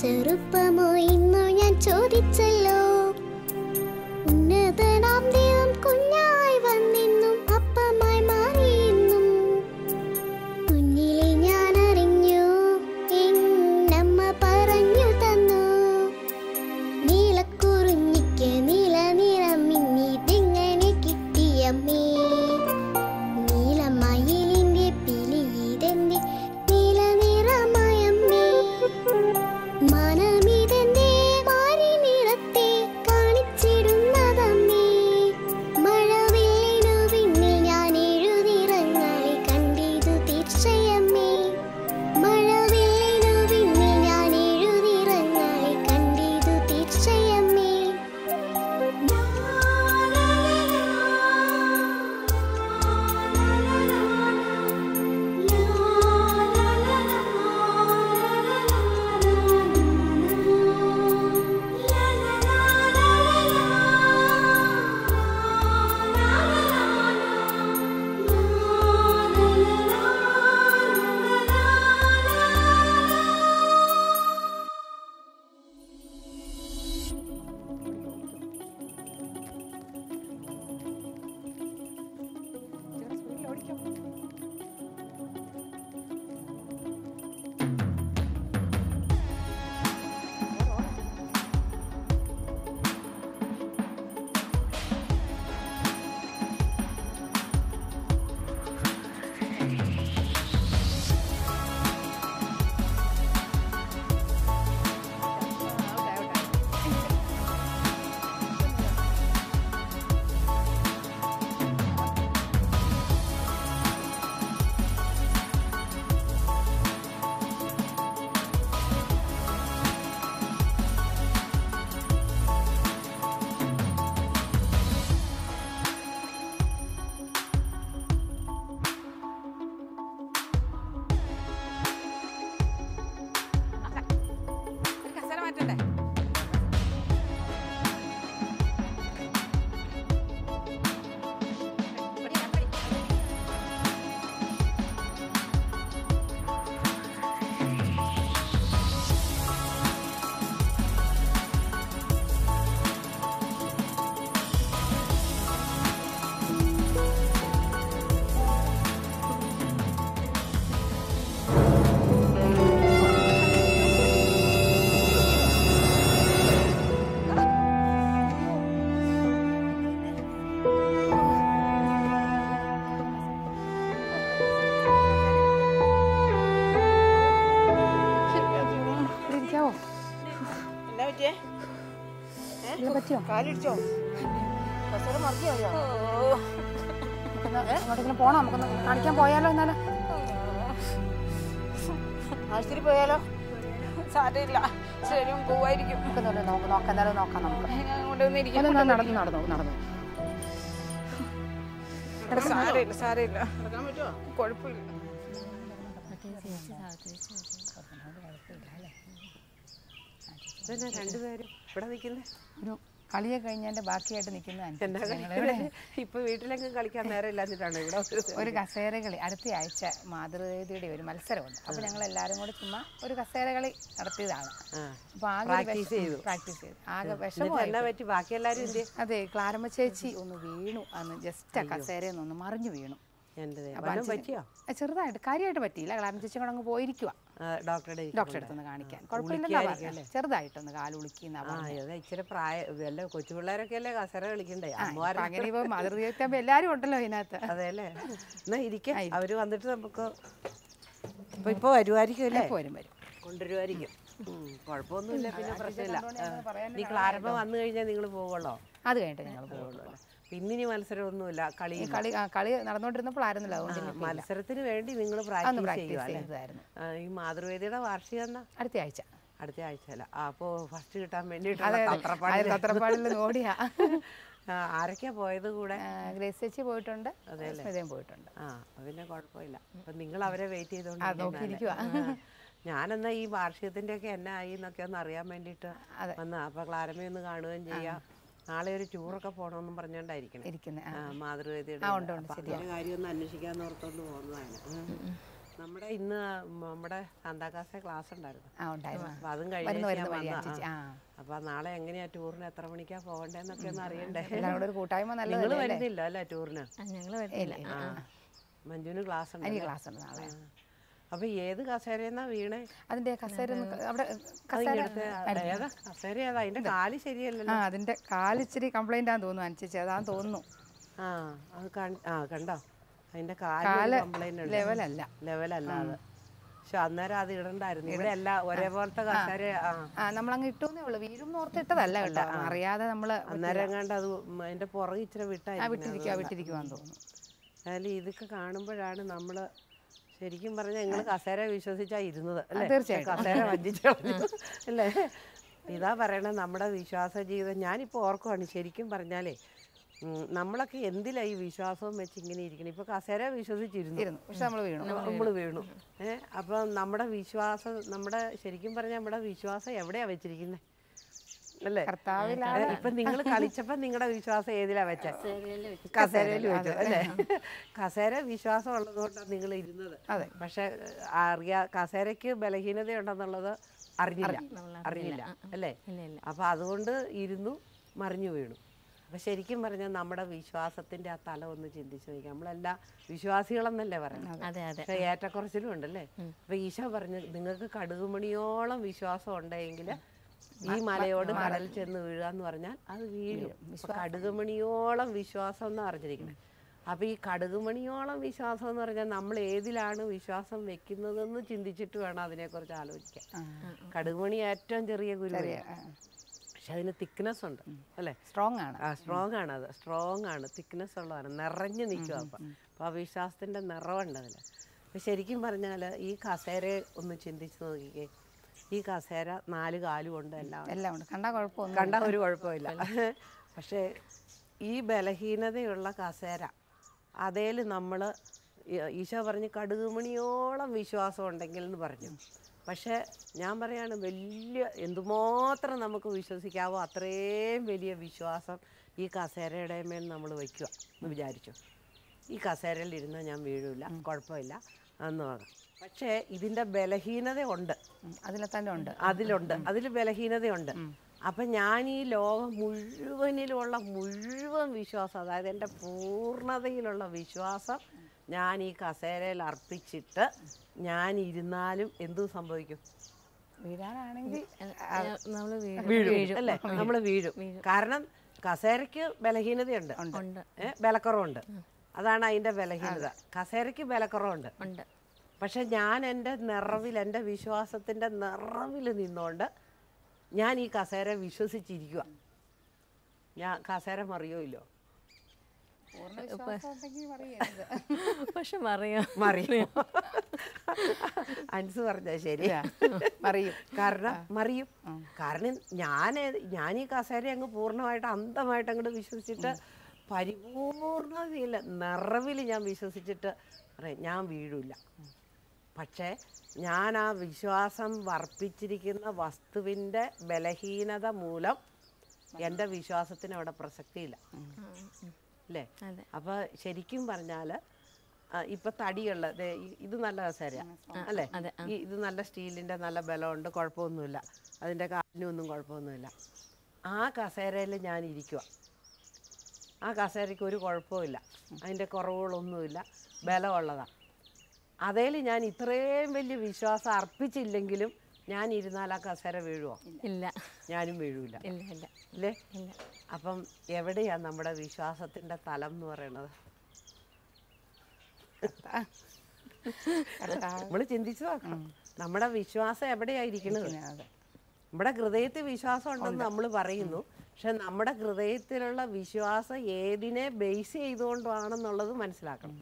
ചെറുപ്പമോ? ഇന്നു ഞാൻ ചോദിച്ചല്ലോ കാലിടിച്ചോ? കസേര മറിയോ നമുക്കൊന്ന് എങ്ങോട്ടെങ്കിലും പോണോ? നമുക്കൊന്ന് കാണിക്കാൻ പോയാലോ എന്നാലോ? ആശുപത്രി പോയാലോ? സാരമില്ല. ശരിയും പോവായിരിക്കും നമുക്ക് നോക്കാം നോക്കാം നോക്കാം. എന്തായാലും നോക്കാം നമുക്ക്. നടന്നു നടന്നു നടന്നു. സാരമില്ല സാരമില്ല. നടക്കാൻ പറ്റുമോ? കുഴപ്പമില്ല. രണ്ടുപേരും? ഇവിടെ നിൽക്കുന്നേ? ഒരു കളിയെ കഴിഞ്ഞാൽ ബാക്കിയായിട്ട് നിൽക്കുന്ന ഇപ്പൊ വീട്ടിലെങ്കിലും കളിക്കാൻ നേരം ഇല്ലാഞ്ഞിട്ടാണ് ഇവിടെ ഒരു കസേര കളി അടുത്ത ആഴ്ച മാതൃവേദിയുടെ ഒരു മത്സരമുണ്ട്. അപ്പൊ ഞങ്ങൾ എല്ലാവരും കൂടി ചുമ്മാ ഒരു കസേര കളി നടത്തിയതാണ് അപ്പോൾ ആകെ ചെയ്തു. പ്രാക്ടീസ് ചെയ്തു. ആകെ എന്നിട്ട് വിഷമമായി പറ്റി? ബാക്കി എല്ലാരും എന്ത് അതെ ക്ലാരമ്മ ചേച്ചി ഒന്ന് വീണു. അന്ന് ജസ്റ്റ് ആ കസേരയിൽ നിന്ന് ഒന്ന് മറിഞ്ഞു വീണു. ചെറുതായിട്ട്. കാര്യമായിട്ട് പറ്റിയില്ല. ക്ലാരമ്മ ചേച്ചി കൂടെ അങ്ങ് പോയിരിക്കുക ഡോക്ടറുടെ ഇരിപ്പ് ഡോക്ടറെ അടുത്തൊന്ന് കാണിക്കാൻ. കുഴപ്പമില്ലെന്നാ പറഞ്ഞത് ചെറുതായിട്ടൊന്ന് കാലുളിക്കുന്ന ഇച്ചിരി പ്രായ വല്ല കൊച്ചു പിള്ളേരൊക്കെ അല്ലേ കസര കളിക്കണ്ടേ? അങ്ങനെ ഇപ്പൊ മാതൃദീപത്താകുമ്പോ എല്ലാരും ഉണ്ടല്ലോ ഇതിനകത്ത്. അതെല്ലേ എന്നാ ഇരിക്കാം. അവർ വന്നിട്ട് നമുക്ക് ഇപ്പൊ ഇപ്പൊ വരുമായിരിക്കും അല്ലേ? വരും വരും. കൊണ്ടുവരുമായിരിക്കും കുഴപ്പമൊന്നുമില്ല. പിന്നെ പ്രശ്നമില്ല. നീ ക്ലാരപ്പ വന്നു കഴിഞ്ഞാൽ നിങ്ങൾ പോവുള്ളോ അത് കഴിഞ്ഞിട്ട് ഞങ്ങൾ പോകും ഇന്നിനി മത്സരമൊന്നുമില്ല കളി കളി കളി നടന്നുകൊണ്ടിരുന്നപ്പോഴായിരുന്നല്ലോ അതുകൊണ്ട് ഇനി മത്സരത്തിന് വേണ്ടി നിങ്ങൾ പ്രാക്ടീസ് ഈ മാതൃവേദിയുടെ വാർഷികം എന്നാ അടുത്ത ആഴ്ച. അടുത്ത ആഴ്ച അല്ല അപ്പോ ഫസ്റ്റ് കിട്ടാൻ വേണ്ടി ഓടിയാ. ആരൊക്കെയാ പോയത് കൂടെ? ഗ്രേസ് ചേച്ചി പോയിട്ടുണ്ട് സ്മിതയും പോയിട്ടുണ്ട്. ആ പിന്നെ കുഴപ്പമില്ല. അപ്പൊ നിങ്ങൾ അവരെ വെയിറ്റ് ചെയ്തോണ്ട് ഞാനെന്നാ ഈ വാർഷികത്തിന്റെ ഒക്കെ എന്നാ ആയി എന്നൊക്കെ ഒന്ന് അറിയാൻ വേണ്ടിട്ട്. വന്ന അപ്പൊ ക്ലാരമ ഒന്ന് കാണുകയും ചെയ്യാം. നാളെ ഒരു ടൂറൊക്കെ പോകണമെന്നും പറഞ്ഞോണ്ടായിരിക്കണം. ഇരിക്കുന്നത് ആ, മാതൃവേദിയുടെ കാര്യം ഒന്ന് അന്വേഷിക്കാൻ ഓർത്തോണ്ട് പോകുന്നതാണ്. നമ്മുടെ ഇന്ന് നമ്മുടെ സാന്താക്കാസെ ക്ലാസ് ഉണ്ടായിരുന്നു. ആ ഉണ്ടായിരുന്നു. അപ്പൊ അതും കഴിഞ്ഞു അപ്പൊ നാളെ എങ്ങനെയാ ടൂറിന് എത്ര മണിക്കാ പോകണ്ടെന്നൊക്കെ ഒന്ന് അറിയണ്ടേ? കൂട്ടായ്മ നിങ്ങൾ? വരുന്നില്ല അല്ലേ ടൂറിന്? ആ മഞ്ജുവിന് ക്ലാസ് ഉണ്ട് ക്ലാസ് ഉണ്ട് നാളെ. അപ്പൊ ഏത് കസേരയെന്നാ വീണേ? അതിന്റെ കസേര അവിടെ കസേര ഏതാ? അതിന്റെ കാൽ ശരിയല്ലല്ലോ. ആ അതിന്റെ കാലിച്ചിരി കംപ്ലൈന്റ് ആണെന്ന് തോന്നുന്നു അനുസരിച്ച് അതാന്ന് തോന്നുന്നു. ആ അത് ആ കണ്ടോ? അതിന്റെ കാൽ കാൽ കംപ്ലൈന്റ് ലെവലല്ല ലെവലല്ല അത്. പക്ഷെ അന്നേരം അത് ഇടണ്ടായിരുന്നു. ഇവിടെ അല്ല ഒരേപോലത്തെ കസേര ആ. നമ്മളങ്ങ് ഇട്ടൂന്നേ ഉള്ളൂ. വീഴും ഓർത്ത് ഇട്ടതല്ല കേട്ടോ. അറിയാതെ നമ്മൾ അന്നേരം കണ്ട് അത് അതിന്റെ പുറകെ ഇച്ചിരി വിട്ടായി വിട്ടിരിക്കുക വിട്ടിരിക്കുവാന്ന് തോന്നുന്നു. അതായത് ഇതൊക്കെ കാണുമ്പോഴാണ് നമ്മൾ ശരിക്കും പറഞ്ഞാൽ നിങ്ങൾ കസേര വിശ്വസിച്ചാ ഇരുന്നത് അല്ലേ. കസേര വഞ്ചിച്ചു. അല്ലേ? ഇതാ പറയണത് നമ്മുടെ വിശ്വാസ ജീവിതം ഞാനിപ്പോൾ ഓർക്കുവാണ് ശരിക്കും പറഞ്ഞാലേ നമ്മളൊക്കെ എന്തിലാ ഈ വിശ്വാസവും വെച്ച് ഇങ്ങനെ ഇരിക്കണം? ഇപ്പൊ കസേര വിശ്വസിച്ചിരുന്നു. പക്ഷെ നമ്മൾ വീണു. നമ്മൾ വീണു. ഏഹ് അപ്പം നമ്മുടെ വിശ്വാസം നമ്മുടെ ശരിക്കും പറഞ്ഞാൽ നമ്മുടെ വിശ്വാസം എവിടെയാ വെച്ചിരിക്കുന്നത് അല്ലേ? ഇപ്പൊ നിങ്ങൾ കളിച്ചപ്പോ നിങ്ങളുടെ വിശ്വാസം ഏതിലാ വെച്ച? കസേരയിൽ വെച്ചു. അല്ലേ? കസേര വിശ്വാസം ഉള്ളത് കൊണ്ടാണ് നിങ്ങൾ ഇരുന്നത്. അതെ. പക്ഷെ അറിയാ കസേരയ്ക്ക് ബലഹീനതയുണ്ടെന്നുള്ളത് അറിഞ്ഞില്ല. അറിഞ്ഞില്ല. അല്ലേ? അപ്പൊ അതുകൊണ്ട് ഇരുന്നു മറിഞ്ഞു വീണു. അപ്പൊ ശരിക്കും പറഞ്ഞാൽ നമ്മുടെ വിശ്വാസത്തിന്റെ ആ തല ഒന്ന് ചിന്തിച്ചു നോക്കാം നമ്മളെല്ലാം വിശ്വാസികളെന്നല്ലേ പറയുന്നത്. പക്ഷെ ഏറ്റക്കുറച്ചിലും ഉണ്ടല്ലേ? അപ്പൊ ഈശോ പറഞ്ഞു നിങ്ങൾക്ക് കടുകുമണിയോളം വിശ്വാസം ഉണ്ടെങ്കിൽ ഈ മലയോട് കടൽ ചെന്ന് വീഴുക എന്ന് പറഞ്ഞാൽ അത് വീഴും. കടുകുമണിയോളം വിശ്വാസം. എന്ന് അറിഞ്ഞിരിക്കണം അപ്പൊ ഈ കടുകുമണിയോളം വിശ്വാസം എന്ന് പറഞ്ഞാൽ നമ്മൾ ഏതിലാണ് വിശ്വാസം വെക്കുന്നതെന്ന് ചിന്തിച്ചിട്ട് വേണം അതിനെക്കുറിച്ച് ആലോചിക്കാൻ. കടുകുമണി ഏറ്റവും ചെറിയ ഗുരു പക്ഷെ അതിന് തിക്നെസ് ഉണ്ട് അല്ലേ? സ്ട്രോങ് ആണ്. ആ സ്ട്രോങ് ആണ് അത്. സ്ട്രോങ് ആണ്. തിക്നെസ് ഉള്ളതാണ്. നിറഞ്ഞു നിൽക്കുക അപ്പം. അപ്പോൾ ആ വിശ്വാസത്തിന്റെ നിറവുണ്ട് അതിൽ അപ്പം ശരിക്കും പറഞ്ഞാൽ ഈ കസേരയെ ഒന്ന് ചിന്തിച്ചു നോക്കിക്കേ. ഈ കസേര നാല് കാലും ഉണ്ട് എല്ലാം എല്ലാം ഉണ്ട്. കണ്ടാൽ കുഴപ്പമൊന്നും കണ്ട ഒരു കുഴപ്പമില്ല. പക്ഷേ ഈ ബലഹീനതയുള്ള കസേര അതേൽ നമ്മൾ ഈശോ പറഞ്ഞ് കടുകുമണിയോളം വിശ്വാസം ഉണ്ടെങ്കിൽ എന്ന് പറഞ്ഞു. പക്ഷേ ഞാൻ പറയാണ് വലിയ എന്തുമാത്രം നമുക്ക് വിശ്വസിക്കാവോ അത്രയും വലിയ വിശ്വാസം ഈ കസേരയുടെ മേൽ നമ്മൾ വയ്ക്കുക എന്ന് വിചാരിച്ചു. ഈ കസേരയിൽ ഇരുന്ന് ഞാൻ വീഴില്ല കുഴപ്പമില്ല എന്ന് പറയാം പക്ഷേ ഇതിന്റെ ബലഹീനത ഉണ്ട് അതിൽ അതിലെ തന്നെ ഉണ്ട് അതിലുണ്ട് അതിൽ ബലഹീനതയുണ്ട് അപ്പം ഞാൻ ഈ ലോകം മുഴുവനിലുള്ള മുഴുവൻ വിശ്വാസം അതായത് എന്റെ പൂർണതയിലുള്ള വിശ്വാസം ഞാൻ ഈ കസേരയിൽ അർപ്പിച്ചിട്ട് ഞാൻ ഇരുന്നാലും എന്തു സംഭവിക്കും? വീഴാനാണെങ്കിൽ നമ്മൾ വീഴും. അല്ലേ? നമ്മൾ വീഴും. കാരണം കസേരയ്ക്ക് ബലഹീനതയുണ്ട്. ബലക്കുറവുണ്ട്. അതാണ് അതിന്റെ ബലഹീനത. കസേരയ്ക്ക് ബലക്കുറവുണ്ട്. ഉണ്ട്. പക്ഷെ ഞാൻ എന്റെ നിറവിൽ എന്റെ വിശ്വാസത്തിന്റെ നിറവിൽ നിന്നുകൊണ്ട് ഞാൻ ഈ കസേര വിശ്വസിച്ചിരിക്കുക ഞാൻ കസേര മറിയോയില്ലോ പക്ഷെ മറിയാം? മറിയും? അൻസ് പറഞ്ഞ ശരിയാ മറിയും. കാരണം മറിയും. കാരണം ഞാൻ ഞാൻ ഈ കസേര അങ്ങ് പൂർണമായിട്ട് അന്ധമായിട്ട് അങ്ങോട്ട് വിശ്വസിച്ചിട്ട് പരിപൂർണതയില്ല നിറവിൽ ഞാൻ വിശ്വസിച്ചിട്ട് ഞാൻ വീഴില്ല. പക്ഷേ ഞാൻ ആ വിശ്വാസം വർപ്പിച്ചിരിക്കുന്ന വസ്തുവിന്റെ ബലഹീനത മൂലം എന്റെ വിശ്വാസത്തിന് അവിടെ പ്രസക്തിയില്ല. അല്ലേ അപ്പോൾ അപ്പൊ ശരിക്കും പറഞ്ഞാൽ ഇപ്പൊ തടിയുള്ള ഇത് നല്ല കസേരയാണ് അല്ലേ? ഇത് നല്ല സ്റ്റീലിന്റെ നല്ല ബലമുണ്ട് കുഴപ്പമൊന്നുമില്ല. അതിന്റെ കാലിനൊന്നും കുഴപ്പമൊന്നുമില്ല. ആ കസേരയിൽ ഞാൻ ഇരിക്കുക ആ കസേരയ്ക്ക് ഒരു കുഴപ്പമില്ല. അതിന്റെ കുറവുകളൊന്നുമില്ല. ബലമുള്ളതാണ് അതേൽ ഞാൻ ഇത്രയും വലിയ വിശ്വാസം അർപ്പിച്ചില്ലെങ്കിലും ഞാൻ ഇരുന്നാൽ ആ കസേര വീഴുമോ ഇല്ല. ഞാനും വീഴൂല. ഇല്ല ഇല്ല. അപ്പം എവിടെയാ നമ്മുടെ വിശ്വാസത്തിന്റെ തലം എന്ന് പറയണത്? നമ്മൾ ചിന്തിച്ചു നോക്കണം നമ്മുടെ വിശ്വാസം എവിടെയായിരിക്കണത്? നമ്മുടെ ഹൃദയത്തിൽ വിശ്വാസം ഉണ്ടെന്ന് നമ്മൾ പറയുന്നു. പക്ഷെ നമ്മുടെ ഹൃദയത്തിലുള്ള വിശ്വാസം ഏതിനെ ബേസ് ചെയ്തുകൊണ്ടാണെന്നുള്ളത് മനസ്സിലാക്കണം.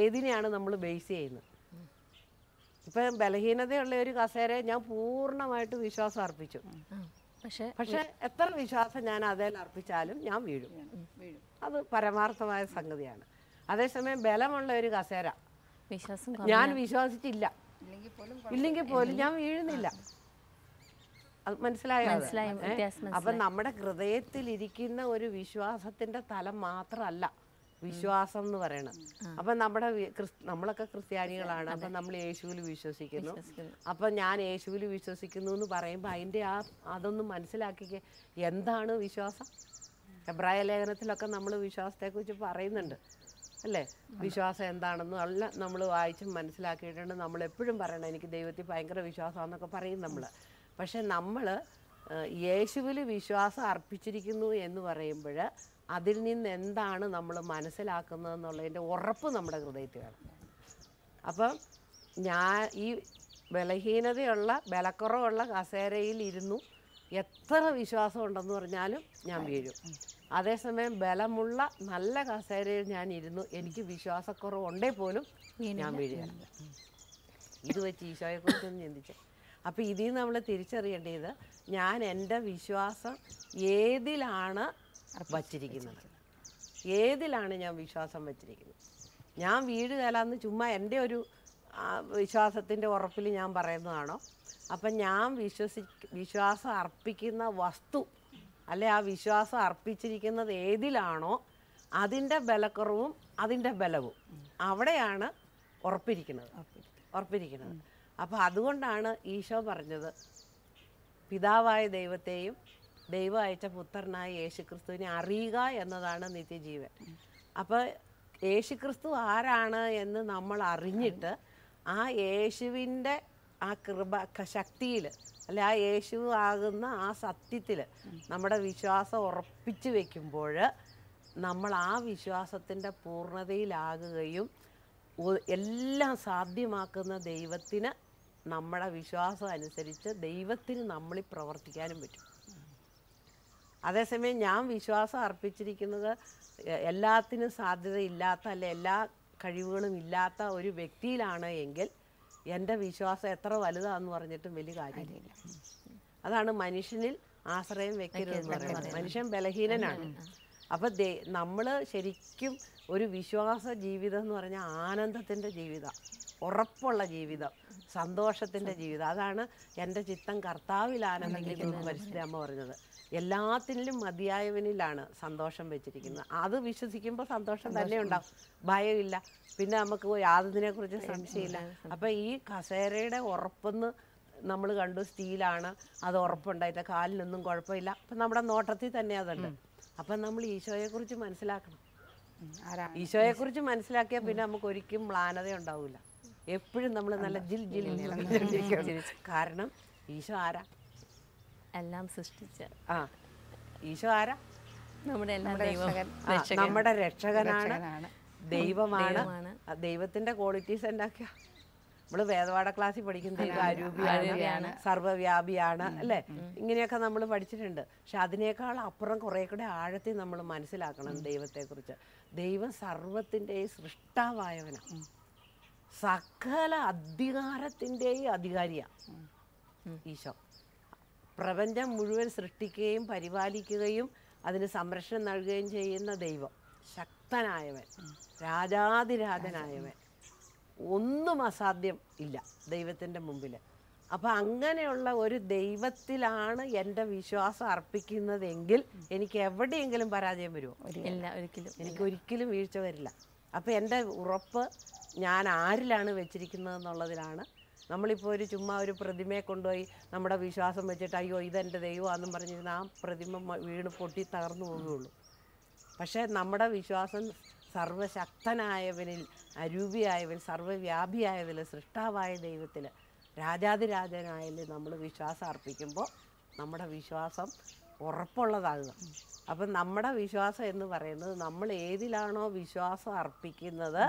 ഏതിനെയാണ് നമ്മൾ ബേസ് ചെയ്യുന്നത്? ഇപ്പം ബലഹീനതയുള്ള ഒരു കസേരയെ ഞാൻ പൂർണമായിട്ട് വിശ്വാസം അർപ്പിച്ചു. പക്ഷേ പക്ഷെ എത്ര വിശ്വാസം ഞാൻ അതേൽ അർപ്പിച്ചാലും ഞാൻ വീഴും. അത് പരമാർത്ഥമായ സംഗതിയാണ്. അതേസമയം ബലമുള്ള ഒരു കസേര വിശ്വാസം ഞാൻ വിശ്വസിച്ചില്ല. ഇല്ലെങ്കിൽ പോലും ഞാൻ വീഴുന്നില്ല. അത് മനസ്സിലായോ? അപ്പൊ നമ്മുടെ ഹൃദയത്തിൽ ഇരിക്കുന്ന ഒരു വിശ്വാസത്തിന്റെ തലം മാത്രമല്ല. വിശ്വാസം എന്ന് പറയണം അപ്പൊ നമ്മുടെ നമ്മളൊക്കെ ക്രിസ്ത്യാനികളാണ്. അപ്പൊ നമ്മൾ യേശുവിൽ വിശ്വസിക്കുന്നു. അപ്പൊ ഞാൻ യേശുവിൽ വിശ്വസിക്കുന്നു എന്ന് പറയുമ്പോൾ അതിന്റെ ആ അതൊന്നും മനസ്സിലാക്കിക്കേ. എന്താണ് വിശ്വാസം? എബ്രായ ലേഖനത്തിലൊക്കെ നമ്മൾ വിശ്വാസത്തെക്കുറിച്ച് പറയുന്നുണ്ട്. അല്ലേ? വിശ്വാസം എന്താണെന്ന് എല്ലാം നമ്മൾ വായിച്ച് മനസ്സിലാക്കിയിട്ടുണ്ട്. നമ്മൾ എപ്പോഴും പറയണം എനിക്ക് ദൈവത്തിൽ ഭയങ്കര വിശ്വാസമാണെന്നൊക്കെ പറയും നമ്മൾ പക്ഷെ നമ്മൾ യേശുവിൽ വിശ്വാസം അർപ്പിച്ചിരിക്കുന്നു എന്ന് പറയുമ്പോൾ അതിൽ നിന്ന് എന്താണ് നമ്മൾ മനസ്സിലാക്കുന്നത് എന്നുള്ളതിന്റെ ഉറപ്പ് നമ്മുടെ ഹൃദയത്തിൽ വേണം. അപ്പം ഞാൻ ഈ ബലഹീനതയുള്ള ബലക്കുറവുള്ള കസേരയിൽ ഇരുന്നു എത്ര വിശ്വാസം ഉണ്ടെന്ന് പറഞ്ഞാലും ഞാൻ വീഴും. അതേസമയം ബലമുള്ള നല്ല കസേരയിൽ ഞാൻ ഇരുന്നു എനിക്ക് വിശ്വാസക്കുറവ് ഉണ്ടേ പോലും ഞാൻ വീഴുകയാണ്. ഇത് വെച്ച് ഈശോയെക്കുറിച്ചൊന്ന് ചിന്തിച്ചു. അപ്പം ഇതിൽ നിന്ന് നമ്മൾ തിരിച്ചറിയേണ്ടത് ഞാൻ എന്റെ വിശ്വാസം ഏതിലാണ് വച്ചിരിക്കുന്നത്. ഏതിലാണ് ഞാൻ വിശ്വാസം വച്ചിരിക്കുന്നത്? ഞാൻ വീട് കയറാന്ന് ചുമ്മാ എന്റെ ഒരു വിശ്വാസത്തിന്റെ ഉറപ്പിൽ ഞാൻ പറയുന്നതാണോ? അപ്പം ഞാൻ വിശ്വസി വിശ്വാസം അർപ്പിക്കുന്ന വസ്തു അല്ലെ ആ വിശ്വാസം അർപ്പിച്ചിരിക്കുന്നത് ഏതിലാണോ അതിന്റെ ബലക്കുറവും അതിന്റെ ബലവും അവിടെയാണ് ഉറപ്പിരിക്കുന്നത്. ഉറപ്പിരിക്കുന്നത്. അപ്പോൾ അതുകൊണ്ടാണ് ഈശോ പറഞ്ഞത് പിതാവായ ദൈവത്തെയും ദൈവം അയച്ച പുത്രനായ യേശുക്രിസ്തുവിനെ അറിയുക എന്നതാണ് നിത്യജീവൻ. അപ്പോൾ യേശുക്രിസ്തു ആരാണ് എന്ന് നമ്മൾ അറിഞ്ഞിട്ട് ആ യേശുവിന്റെ ആ കൃപ ശക്തിയിൽ അല്ലെ ആ യേശു ആകുന്ന ആ സത്യത്തിൽ നമ്മുടെ വിശ്വാസം ഉറപ്പിച്ചു വെക്കുമ്പോൾ നമ്മൾ ആ വിശ്വാസത്തിന്റെ പൂർണതയിലാകുകയും എല്ലാം സാധ്യമാക്കുന്ന ദൈവത്തിന് നമ്മുടെ വിശ്വാസം അനുസരിച്ച് ദൈവത്തിന് നമ്മളിൽ പ്രവർത്തിക്കാനും പറ്റും. അതേസമയം ഞാൻ വിശ്വാസം അർപ്പിച്ചിരിക്കുന്നത് എല്ലാത്തിനും സാധ്യതയില്ലാത്ത അല്ലെ എല്ലാ കഴിവുകളും ഇല്ലാത്ത ഒരു വ്യക്തിയിലാണ് എങ്കിൽ എന്റെ വിശ്വാസം എത്ര വലുതാന്ന് പറഞ്ഞിട്ടും വലിയ കാര്യമില്ല. അതാണ് മനുഷ്യനിൽ ആശ്രയം വെക്കരുത് പറയുന്നത്. മനുഷ്യൻ ബലഹീനനാണ്. അപ്പം ദേ നമ്മൾ ശരിക്കും ഒരു വിശ്വാസ ജീവിതം എന്ന് പറഞ്ഞാൽ ആനന്ദത്തിന്റെ ജീവിതം ഉറപ്പുള്ള ജീവിതം സന്തോഷത്തിന്റെ ജീവിതം. അതാണ് എന്റെ ചിത്തം കർത്താവിൽ ആനന്ദിക്കുന്നു. പരിശുദ്ധ അമ്മ പറഞ്ഞത്. എല്ലാത്തിലും മതിയായവനിലാണ് സന്തോഷം വെച്ചിരിക്കുന്നത്. അത് വിശ്വസിക്കുമ്പോൾ സന്തോഷം തന്നെ ഉണ്ടാവും. ഭയമില്ല. പിന്നെ നമുക്ക് യാതൊന്നിനെ കുറിച്ച് സംശയമില്ല. അപ്പം ഈ കസേരയുടെ ഉറപ്പെന്ന് നമ്മൾ കണ്ടു സ്റ്റീലാണ്. അത് ഉറപ്പുണ്ടായില്ല. കാലിനൊന്നും കുഴപ്പമില്ല. അപ്പം നമ്മുടെ നോട്ടത്തിൽ തന്നെ അതുണ്ട്. അപ്പം നമ്മൾ ഈശോയെക്കുറിച്ച് മനസ്സിലാക്കണം. ഈശോയെ ഈശോയെക്കുറിച്ച് മനസ്സിലാക്കിയാൽ പിന്നെ നമുക്ക് ഒരിക്കലും മ്ലാനത ഉണ്ടാവില്ല എപ്പോഴും നമ്മൾ നല്ല ജിൽ ജിൽ ജിൽ കാരണം ഈശോ ആരാ? എല്ലാം സൃഷ്ടിച്ച. ആ. ഈശോ ആരാ? നമ്മുടെ എല്ലാ ദൈവം നമ്മുടെ രക്ഷകനാണ്. ദൈവമാണ്. ദൈവത്തിന്റെ ക്വാളിറ്റീസ് എന്താക്ക നമ്മൾ വേദപാഠ ക്ലാസ്സിൽ പഠിക്കുന്ന അരൂപിയാണ് സർവവ്യാപിയാണ് അല്ലേ? ഇങ്ങനെയൊക്കെ നമ്മൾ പഠിച്ചിട്ടുണ്ട്. പക്ഷെ അതിനേക്കാൾ അപ്പുറം കുറെ കൂടെ ആഴത്തിൽ നമ്മൾ മനസ്സിലാക്കണം ദൈവത്തെക്കുറിച്ച്. ദൈവം സർവത്തിന്റെയും സൃഷ്ടാവായവനാണ് സകല അധികാരത്തിന്റെയും അധികാരിയാണ് ഈശോ. പ്രപഞ്ചം മുഴുവൻ സൃഷ്ടിക്കുകയും പരിപാലിക്കുകയും അതിന് സംരക്ഷണം നൽകുകയും ചെയ്യുന്ന ദൈവം. ശക്തനായവൻ. രാജാതിരാജനായവൻ. ഒന്നും അസാധ്യം ഇല്ല ദൈവത്തിന്റെ മുമ്പിൽ. അപ്പം അങ്ങനെയുള്ള ഒരു ദൈവത്തിലാണ് എന്റെ വിശ്വാസം അർപ്പിക്കുന്നതെങ്കിൽ എനിക്ക് എവിടെയെങ്കിലും പരാജയം വരുമോ? ഇല്ല ഒരിക്കലും. എനിക്ക് ഒരിക്കലും വീഴ്ച വരില്ല. അപ്പം എന്റെ ഉറപ്പ് ഞാൻ ആരിലാണ് വെച്ചിരിക്കുന്നത് എന്നുള്ളതിലാണ് നമ്മളിപ്പോൾ ഒരു ചുമ്മാ ഒരു പ്രതിമയെ കൊണ്ടുപോയി നമ്മുടെ വിശ്വാസം വെച്ചിട്ട് അയ്യോ ഇതെന്റെ ദൈവമാണെന്നും പറഞ്ഞിരുന്ന ആ പ്രതിമ വീണ് പൊട്ടി തകർന്നു പോവുകയുള്ളൂ. പക്ഷേ നമ്മുടെ വിശ്വാസം സർവശക്തനായവനിൽ അരൂപിയായവൻ സർവവ്യാപിയായതിൽ സൃഷ്ടാവായ ദൈവത്തിൽ രാജാതിരാജനായതിൽ നമ്മൾ വിശ്വാസം അർപ്പിക്കുമ്പോൾ നമ്മുടെ വിശ്വാസം ഉറപ്പുള്ളതാകുക. അപ്പം നമ്മുടെ വിശ്വാസം എന്ന് പറയുന്നത് നമ്മൾ ഏതിലാണോ വിശ്വാസം അർപ്പിക്കുന്നത്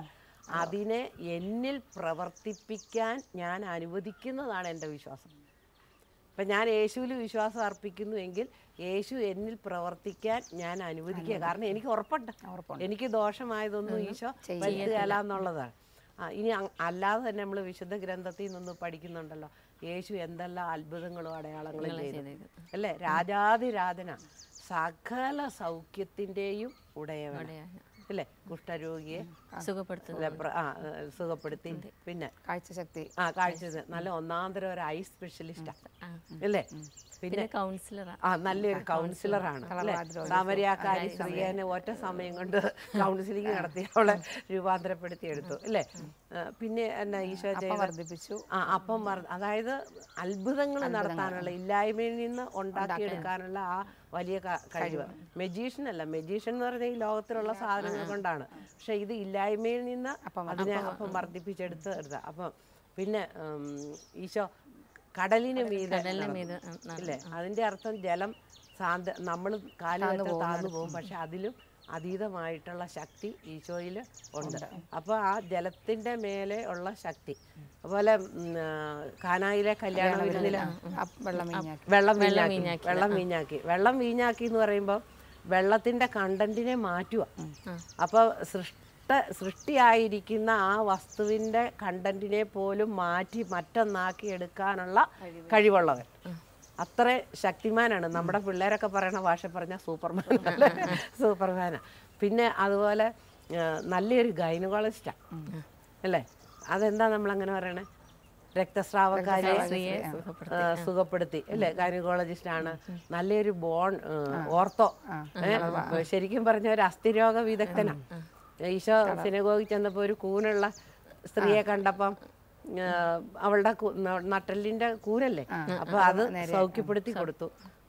അതിനെ എന്നിൽ പ്രവർത്തിപ്പിക്കാൻ ഞാൻ അനുവദിക്കുന്നതാണ് എന്റെ വിശ്വാസം. ഇപ്പം ഞാൻ യേശുവിൽ വിശ്വാസം അർപ്പിക്കുന്നു എങ്കിൽ യേശു എന്നിൽ പ്രവർത്തിക്കാൻ ഞാൻ അനുവദിക്കുക. കാരണം എനിക്ക് ഉറപ്പുണ്ട്. എനിക്ക് ദോഷമായതൊന്നും ഈശോ വരുത്തുകയല്ല എന്നുള്ളതാണ്. ഇനി അല്ലാതെ തന്നെ നമ്മൾ വിശുദ്ധ ഗ്രന്ഥത്തിൽ നിന്ന് പഠിക്കുന്നുണ്ടല്ലോ. യേശു എന്തെല്ലാം അത്ഭുതങ്ങളും അടയാളങ്ങളും ചെയ്തു. അല്ലേ? രാജാതിരാജന സകല സൗഖ്യത്തിന്റെയും ഉടയവൻ അല്ലേ? കുഷ്ഠരോഗിയെ ആ. സുഖപ്പെടുത്തി. പിന്നെ കാഴ്ചശക്തി. ആ കാഴ്ച നല്ല ഒന്നാന്തരം ഒരു ഐ സ്പെഷ്യലിസ്റ്റ്. അല്ലേ പിന്നെ കൗൺസിലർ ആ നല്ലൊരു കൗൺസിലറാണ്. താമരയാക്കാരി സ്ത്രീയനെ സ്ത്രീയെ ഒറ്റ സമയം കൊണ്ട് കൗൺസിലിംഗ് നടത്തി അവളെ രൂപാന്തരപ്പെടുത്തി എടുത്തു. അല്ലേ പിന്നെ എന്നാ ഈശോ ജയ വർദ്ധിപ്പിച്ചു. ആ അപ്പം അതായത് അത്ഭുതങ്ങൾ നടത്താനുള്ള ഇല്ലായ്മയിൽ നിന്ന് ഉണ്ടാക്കിയെടുക്കാനുള്ള ആ വലിയ കഴിവ്. മെജീഷ്യൻ അല്ല. മെജീഷ്യൻ എന്ന് പറഞ്ഞാൽ ഈ ലോകത്തിലുള്ള സാധനങ്ങൾ കൊണ്ടാണ്. പക്ഷെ ഇത് ഇല്ലായ്മയിൽ നിന്ന് അതിനെ അപ്പം വർദ്ധിപ്പിച്ചെടുത്ത് എടുത്ത അപ്പം പിന്നെ ഈശോ കടലിന് മീത് അല്ലേ അതിന്റെ അർത്ഥം ജലം സാന്ത നമ്മൾ കാലത്ത് താഴ്ന്നു പോകും. പക്ഷെ അതിലും അതീതമായിട്ടുള്ള ശക്തി ഈശോയിൽ ഉണ്ട്. അപ്പോൾ ആ ജലത്തിന്റെ മേലെ ഉള്ള ശക്തി. അതുപോലെ കാനായിലെ കല്യാണം വിരുന്നിൽ വെള്ളം വീഞ്ഞാക്കി. വെള്ളം വീഞ്ഞാക്കി. വെള്ളം വീഞ്ഞാക്കി. എന്ന് പറയുമ്പോൾ വെള്ളത്തിന്റെ കണ്ടന്റിനെ മാറ്റുക. അപ്പോൾ സൃഷ്ട സൃഷ്ടിയായിരിക്കുന്ന ആ വസ്തുവിന്റെ കണ്ടന്റിനെ പോലും മാറ്റി മറ്റൊന്നാക്കി എടുക്കാനുള്ള കഴിവുള്ളവൻ. അത്ര ശക്തിമാനാണ്. നമ്മുടെ പിള്ളേരൊക്കെ പറയണ ഭാഷ പറഞ്ഞാൽ സൂപ്പർമാൻ സൂപ്പർമാനാ. പിന്നെ അതുപോലെ നല്ലൊരു ഗൈനക്കോളജിസ്റ്റാണ് അല്ലേ? അതെന്താ നമ്മൾ അങ്ങനെ പറയണേ? രക്തസ്രാവക്കാരെ സുഖപ്പെടുത്തി. അല്ലേ? ഗൈനക്കോളജിസ്റ്റ് ആണ് നല്ലൊരു ബോൺ ഓർത്തോ. ശരിക്കും പറഞ്ഞ ഒരു അസ്ഥിരോഗ വിദഗ്ധനാ. ഈശോ സിനഗോഗി ചെന്നപ്പോ ഒരു കൂനുള്ള സ്ത്രീയെ കണ്ടപ്പം അവളുടെ നട്ടലിന്റെ കൂരല്ലേ? അപ്പൊ അത് സൗഖ്യപ്പെടുത്തി കൊടുത്തു.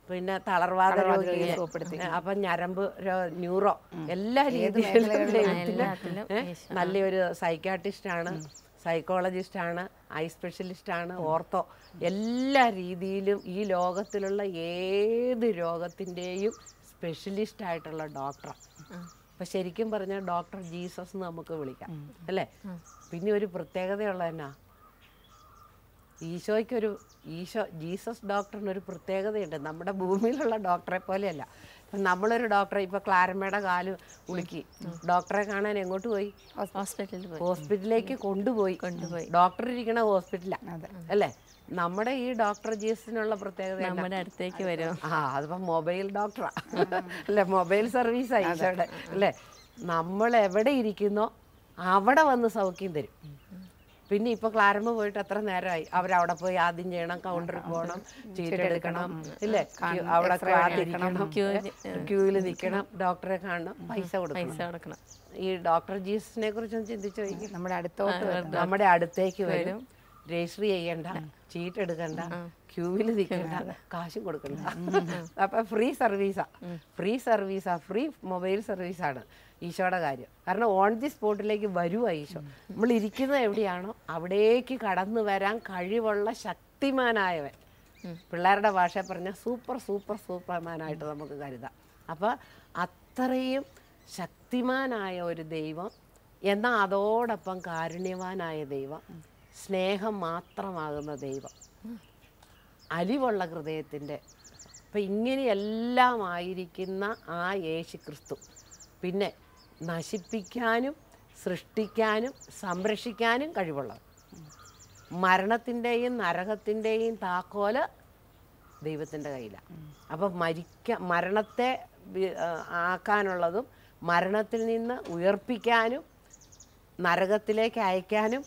പിന്നെ തളർവാദ രോഗിയെ അപ്പൊ ഞരമ്പ് ന്യൂറോ എല്ലാ രീതിയിലും നല്ലൊരു സൈക്കാട്രിസ്റ്റ് ആണ് സൈക്കോളജിസ്റ്റ് ആണ് ഐ സ്പെഷ്യലിസ്റ്റ് ആണ് ഓർത്തോ. എല്ലാ രീതിയിലും ഈ ലോകത്തിലുള്ള ഏത് രോഗത്തിന്റെയും സ്പെഷ്യലിസ്റ്റ് ആയിട്ടുള്ള ഡോക്ടറാണ് അപ്പൊ ശരിക്കും പറഞ്ഞാൽ ഡോക്ടർ ജീസസ് എന്ന് നമുക്ക് വിളിക്കാം. അല്ലേ? പിന്നെ ഒരു പ്രത്യേകതയുള്ള എന്നാ? ഈശോയ്ക്കൊരു ഈശോ ജീസസ് ഡോക്ടറിനൊരു പ്രത്യേകതയുണ്ട്. നമ്മുടെ ഭൂമിയിലുള്ള ഡോക്ടറെ പോലെയല്ല. ഇപ്പം നമ്മളൊരു ഡോക്ടറെ ഇപ്പൊ ക്ലാരമ്മയുടെ കാൽ ഉളുക്കി ഡോക്ടറെ കാണാൻ എങ്ങോട്ട് പോയി? ഹോസ്പിറ്റലിൽ പോയി. ഹോസ്പിറ്റലിലേക്ക് കൊണ്ടുപോയി. കൊണ്ടുപോയി. ഡോക്ടർ ഇരിക്കണ ഹോസ്പിറ്റലാണ് അല്ലേ? നമ്മുടെ ഈ ഡോക്ടർ ജീസസിനുള്ള പ്രത്യേകത? നമ്മുടെ അടുത്തേക്ക് വരും. ആ അതിപ്പോ മൊബൈൽ ഡോക്ടറാ. അല്ലേ? മൊബൈൽ സർവീസ് ഈശോയുടെ. അല്ലേ? നമ്മൾ എവിടെ ഇരിക്കുന്നോ അവിടെ വന്ന് സൗഖ്യം തരും. പിന്നെ ഇപ്പൊ ക്ലാരമ്പ് പോയിട്ട് എത്ര നേരമായി അവരവിടെ പോയി ആദ്യം ചെയ്യണം കൗണ്ടറിൽ പോകണം ചീട്ടെടുക്കണം ഇല്ലേ? ക്യൂ- അവിടെ കാത്തിരിക്കണം ക്യൂവിൽ നിൽക്കണം ഡോക്ടറെ കാണണം പൈസ കൊടുക്കണം. ഈ ഡോക്ടർ ജീസസിനെ കുറിച്ചൊന്നും ചിന്തിച്ചു നമ്മുടെ അടുത്തോട്ട് നമ്മുടെ അടുത്തേക്ക് വരും. രജിസ്റ്റർ ചെയ്യണ്ട ചീറ്റ് എടുക്കണ്ട ക്യൂവിൽ നിൽക്കണ്ട കാശും കൊടുക്കണ്ട. അപ്പൊ ഫ്രീ സർവീസാ. ഫ്രീ സർവീസാ ഫ്രീ മൊബൈൽ സർവീസാണ്. ഈശോയുടെ കാര്യം. കാരണം ഓൺ ദി സ്പോട്ടിലേക്ക് വരുവാ ഈശോ. നമ്മൾ ഇരിക്കുന്നത് എവിടെയാണോ അവിടേക്ക് കടന്നു വരാൻ കഴിവുള്ള ശക്തിമാനായവൻ. പിള്ളേരുടെ ഭാഷ പറഞ്ഞാൽ സൂപ്പർ സൂപ്പർ സൂപ്പർമാനായിട്ട് നമുക്ക് കരുതാം. അപ്പോൾ അത്രയും ശക്തിമാനായ ഒരു ദൈവം എന്നാൽ അതോടൊപ്പം കാരുണ്യവാനായ ദൈവം സ്നേഹം മാത്രമാകുന്ന ദൈവം അലിവുള്ള ഹൃദയത്തിന്റെ അപ്പം ഇങ്ങനെയെല്ലാം ആയിരിക്കുന്ന ആ യേശു ക്രിസ്തു പിന്നെ നശിപ്പിക്കാനും സൃഷ്ടിക്കാനും സംരക്ഷിക്കാനും കഴിവുള്ളത്. മരണത്തിന്റെയും നരകത്തിന്റെയും താക്കോൽ ദൈവത്തിന്റെ കയ്യിലാണ്. അപ്പം മരിക്ക മരണത്തെ ആക്കാനുള്ളതും മരണത്തിൽ നിന്ന് ഉയർപ്പിക്കാനും നരകത്തിലേക്ക് അയക്കാനും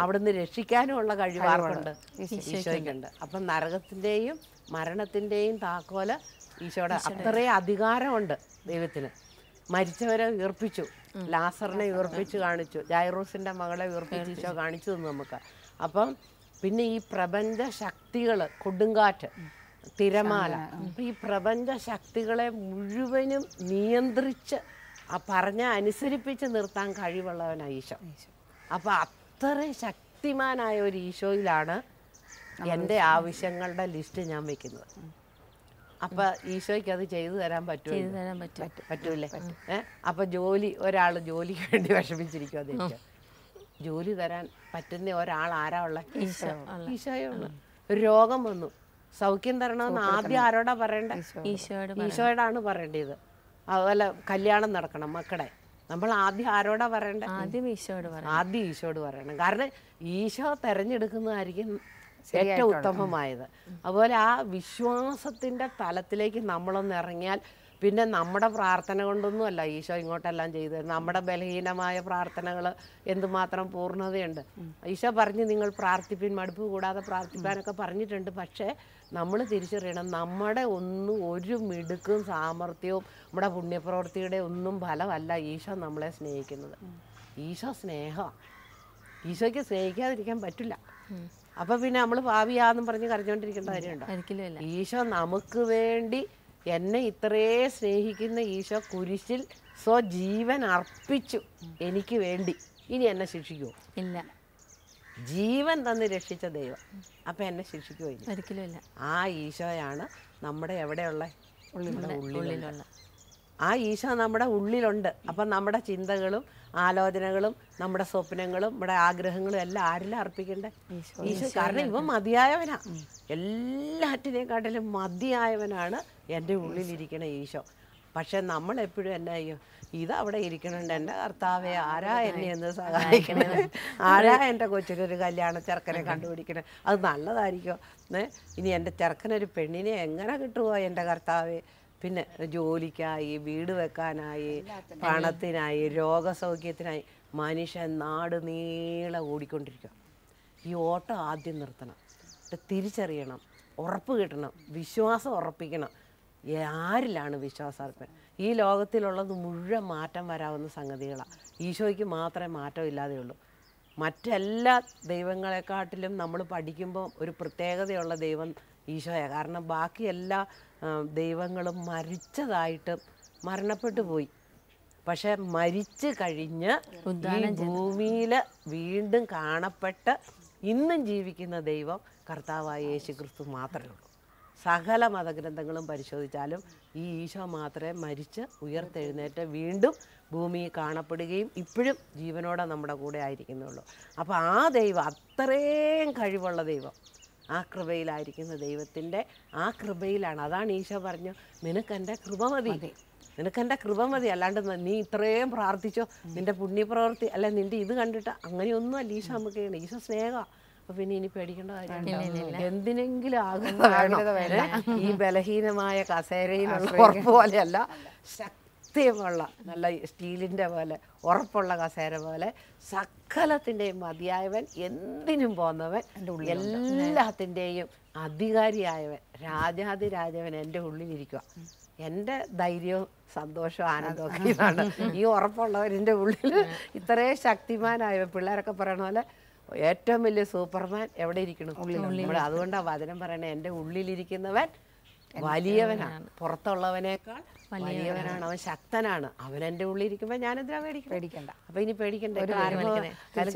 അവിടുന്ന് രക്ഷിക്കാനും ഉള്ള കഴിവാറുണ്ട് ഈശോയ്ക്കുണ്ട്. അപ്പം നരകത്തിന്റെയും മരണത്തിന്റെയും താക്കോൽ ഈശോയുടെ അത്രയും അധികാരമുണ്ട് ദൈവത്തിന്. മരിച്ചവരെ ഉയർപ്പിച്ചു. ലാസറിനെ ഉയർപ്പിച്ചു കാണിച്ചു. ജൈറൂസിന്റെ മകളെ ഉയർപ്പിച്ച് ഈശോ കാണിച്ചു തന്നു നമുക്ക്. അപ്പം പിന്നെ ഈ പ്രപഞ്ച ശക്തികൾ കൊടുങ്കാറ്റ് തിരമാല അപ്പം ഈ പ്രപഞ്ച ശക്തികളെ മുഴുവനും നിയന്ത്രിച്ച് ആ പറഞ്ഞ അനുസരിപ്പിച്ച് നിർത്താൻ കഴിവുള്ളവനാണ് ഈശോ. അപ്പം അത്രയും ശക്തിമാനായ ഒരു ഈശോയിലാണ് എന്റെ ആവശ്യങ്ങളുടെ ലിസ്റ്റ് ഞാൻ വെക്കുന്നത്. അപ്പം ഈശോയ്ക്ക് അത് ചെയ്തു തരാൻ പറ്റൂല്ലേ ചെയ്തു തരാൻ പറ്റും പറ്റൂലേ അപ്പൊ ജോലി ഒരാൾ ജോലിക്ക് വേണ്ടി വിഷമിച്ചിരിക്കും അതെനിക്ക് ജോലി തരാൻ പറ്റുന്ന ഒരാൾ ആരാ ഉള്ള? ഈശോയുള്ള ഒരു രോഗം വന്നു. സൗഖ്യം തരണമെന്ന് ആദ്യം ആരോടാ പറയണ്ട? ഈശോയോട് ഈശോയോടാണ് പറയേണ്ടത്. അതുപോലെ കല്യാണം നടക്കണം മക്കളെ. നമ്മൾ ആദ്യം ആരോടാ പറയണ്ടേ? ആദ്യം ഈശോയോട് പറയണം. ആദ്യം ഈശോയോട് പറയണം. കാരണം ഈശോ തെരഞ്ഞെടുക്കുന്നതായിരിക്കും ഏറ്റവും ഉത്തമമായത്. അതുപോലെ ആ വിശ്വാസത്തിന്റെ തലത്തിലേക്ക് നമ്മളൊന്ന് ഇറങ്ങിയാൽ പിന്നെ നമ്മുടെ പ്രാർത്ഥന കൊണ്ടൊന്നും അല്ല ഈശോ ഇങ്ങോട്ടെല്ലാം ചെയ്തു. നമ്മുടെ ബലഹീനമായ പ്രാർത്ഥനകൾ എന്തുമാത്രം പൂർണതയുണ്ട്. ഈശോ പറഞ്ഞ് നിങ്ങൾ പ്രാർത്ഥിപ്പിൻ മടുപ്പ് കൂടാതെ പ്രാർത്ഥിക്കാനൊക്കെ പറഞ്ഞിട്ടുണ്ട്. പക്ഷേ നമ്മൾ തിരിച്ചറിയണം നമ്മുടെ ഒന്നും ഒരു മിടുക്കും സാമർഥ്യവും നമ്മുടെ പുണ്യപ്രവൃത്തിയുടെ ഒന്നും ഫലമല്ല ഈശോ നമ്മളെ സ്നേഹിക്കുന്നത്. ഈശോ സ്നേഹമാണ്. ഈശോയ്ക്ക് സ്നേഹിക്കാതിരിക്കാൻ പറ്റില്ല. അപ്പൊ പിന്നെ നമ്മൾ ഭാവിയാന്നും പറഞ്ഞ് കരഞ്ഞോണ്ടിരിക്കേണ്ട കാര്യമുണ്ടോ? ഒരിക്കലും ഈശോ നമുക്ക് വേണ്ടി എന്നെ ഇത്രേ സ്നേഹിക്കുന്ന ഈശോ കുരിശിൽ സ്വജീവൻ അർപ്പിച്ചു എനിക്ക് വേണ്ടി. ഇനി എന്നെ ശിക്ഷിക്കുമോ ഇല്ല. ജീവൻ തന്ന് രക്ഷിച്ച ദൈവം. അപ്പം എന്നെ ശിക്ഷിക്കുമോ ഇല്ല ഒരിക്കലും ഇല്ല. ആ ഈശോയാണ് നമ്മുടെ എവിടെയുള്ള? ഉള്ളിലുള്ള. ഉള്ളിലുള്ള. ആ ഈശോ നമ്മുടെ ഉള്ളിലുണ്ട്. അപ്പം നമ്മുടെ ചിന്തകളും ആലോചനകളും നമ്മുടെ സ്വപ്നങ്ങളും നമ്മുടെ ആഗ്രഹങ്ങളും എല്ലാം ആരിലും അർപ്പിക്കണ്ടേ? ഈശോ കാരണം ഇവ മതിയായവനാ. എല്ലാറ്റിനെക്കാട്ടിലും മതിയായവനാണ് എന്റെ ഉള്ളിലിരിക്കണ ഈശോ. പക്ഷെ നമ്മൾ എപ്പോഴും എന്നാ ചെയ്യും? ഇത് അവിടെ ഇരിക്കണുണ്ട്. എന്റെ കർത്താവെ ആരാ എന്നെ എന്ന് സഹായിക്കണേ? ആരാ എന്റെ കൊച്ചിനൊരു കല്യാണ ചെറുക്കനെ കണ്ടുപിടിക്കണേ? അത് നല്ലതായിരിക്കും. ഇനി എന്റെ ചെറുക്കനൊരു പെണ്ണിനെ എങ്ങനെ കിട്ടുമോ എന്റെ കർത്താവെ? പിന്നെ ജോലിക്കായി വീട് വെക്കാനായി പണത്തിനായി രോഗസൗഖ്യത്തിനായി മനുഷ്യൻ നാട് നീളെ ഓടിക്കൊണ്ടിരിക്കുക. ഈ ഓട്ടം ആദ്യം നിർത്തണം. തിരിച്ചറിയണം. ഉറപ്പ് കിട്ടണം. വിശ്വാസം ഉറപ്പിക്കണം. ആരിലാണ് വിശ്വാസാർപ്പൻ? ഈ ലോകത്തിലുള്ളത് മുഴുവൻ മാറ്റം വരാവുന്ന സംഗതികളാണ് ഈശോയ്ക്ക് മാത്രമേ മാറ്റം ഇല്ലാതെ ഉള്ളൂ മറ്റെല്ലാ ദൈവങ്ങളെക്കാട്ടിലും നമ്മൾ പഠിക്കുമ്പോൾ ഒരു പ്രത്യേകതയുള്ള ദൈവം ഈശോയാണ് കാരണം ബാക്കി എല്ലാ ദൈവങ്ങളും മരിച്ചതായിട്ട് മരണപ്പെട്ടു പോയി. പക്ഷെ മരിച്ചു കഴിഞ്ഞ് ഈ ഭൂമിയിൽ വീണ്ടും കാണപ്പെട്ട് ഇന്നും ജീവിക്കുന്ന ദൈവം കർത്താവായ യേശു ക്രിസ്തു മാത്രമേ ഉള്ളൂ. സകല മതഗ്രന്ഥങ്ങളും പരിശോധിച്ചാലും ഈ ഈശോ മാത്രമേ മരിച്ച് ഉയർത്തെഴുന്നേറ്റ് വീണ്ടും ഭൂമി കാണപ്പെടുകയും ഇപ്പോഴും ജീവനോടെ നമ്മുടെ കൂടെ ആയിരിക്കുന്നുള്ളൂ. അപ്പോൾ ആ ദൈവം അത്രയും കഴിവുള്ള ദൈവം. ആ കൃപയിലായിരിക്കുന്ന ദൈവത്തിന്റെ ആ കൃപയിലാണ്. അതാണ് ഈശോ പറഞ്ഞു നിനക്കെന്റെ കൃപ മതി. നിനക്കെന്റെ കൃപ മതി. അല്ലാണ്ട് നീ ഇത്രയും പ്രാർത്ഥിച്ചോ? നിന്റെ പുണ്യപ്രവൃത്തി അല്ല നിന്റെ ഇത് കണ്ടിട്ട് അങ്ങനെയൊന്നും അല്ല ഈശോ നമുക്ക് ചെയ്യണം. ഈശോ സ്നേഹമാണ് അപ്പൊ പിന്നെ ഇനി പേടിക്കേണ്ട കാര്യമില്ല എന്തിനെങ്കിലും ആകുന്ന ഈ ബലഹീനമായ കസേരയിലുള്ള ഉറപ്പ് പോലെയല്ല. ശക്തിയുമുള്ള നല്ല സ്റ്റീലിന്റെ പോലെ ഉറപ്പുള്ള കസേര പോലെ സകലത്തിന്റെയും മതിയായവൻ എന്തിനും പോന്നവൻ എല്ലാത്തിന്റെയും അധികാരിയായവൻ രാജാതിരാജവൻ എന്റെ ഉള്ളിലിരിക്കുക എന്റെ ധൈര്യവും സന്തോഷവും ആനന്ദവും ഒക്കെ ഇതാണ്. ഈ ഉറപ്പുള്ളവരിന്റെ ഉള്ളിൽ ഇത്രയും ശക്തിമാനായവൻ. പിള്ളേരൊക്കെ പറയണ പോലെ ഏറ്റവും വലിയ സൂപ്പർമാൻ എവിടെ ഇരിക്കണം? അതുകൊണ്ടാണ് വചനം പറയണേ എന്റെ ഉള്ളിലിരിക്കുന്നവൻ വലിയവനാണ് പുറത്തുള്ളവനേക്കാൾ വലിയവനാണ്. അവൻ ശക്തനാണ്. അവൻ എന്റെ ഉള്ളിൽ ഇരിക്കുമ്പോൾ ഞാൻ എന്തിനാ പേടിക്കണം? പേടിക്കണ്ട. അപ്പൊ ഇനി പേടിക്കണ്ട.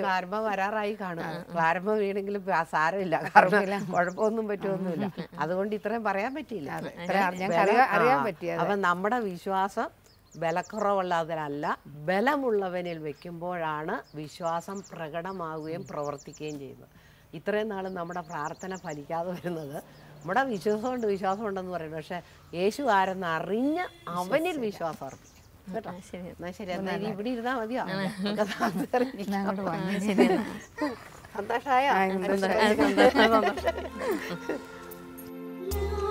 ക്ലാരമ്പ വരാറായി കാണും. ക്ലാരമ്പ വീണെങ്കിലും സാരമില്ല. കാരണം കുഴപ്പമൊന്നും പറ്റുമൊന്നുമില്ല അതുകൊണ്ട് ഇത്രയും പറയാൻ പറ്റിയില്ല. അറിയാൻ- പറ്റിയ. അപ്പൊ നമ്മുടെ വിശ്വാസം ബലക്കുറവുള്ളതിനല്ല ബലമുള്ളവനിൽ വെക്കുമ്പോഴാണ് വിശ്വാസം പ്രകടമാവുകയും പ്രവർത്തിക്കുകയും ചെയ്യുന്നത്. ഇത്രയും നാൾ നമ്മുടെ പ്രാർത്ഥന ഫലിക്കാതെ വരുന്നത് നമ്മുടെ വിശ്വാസമുണ്ട് വിശ്വാസമുണ്ടെന്ന് പറയുന്നത് പക്ഷെ യേശു ആരെന്ന് അറിഞ്ഞ് അവനിൽ വിശ്വാസം അർപ്പിക്കും. കേട്ടോ? ശരി. എന്നാ ശരി എന്നാ ഇനി ഇവിടെ ഇരുന്നാ മതിയോ? നമുക്ക്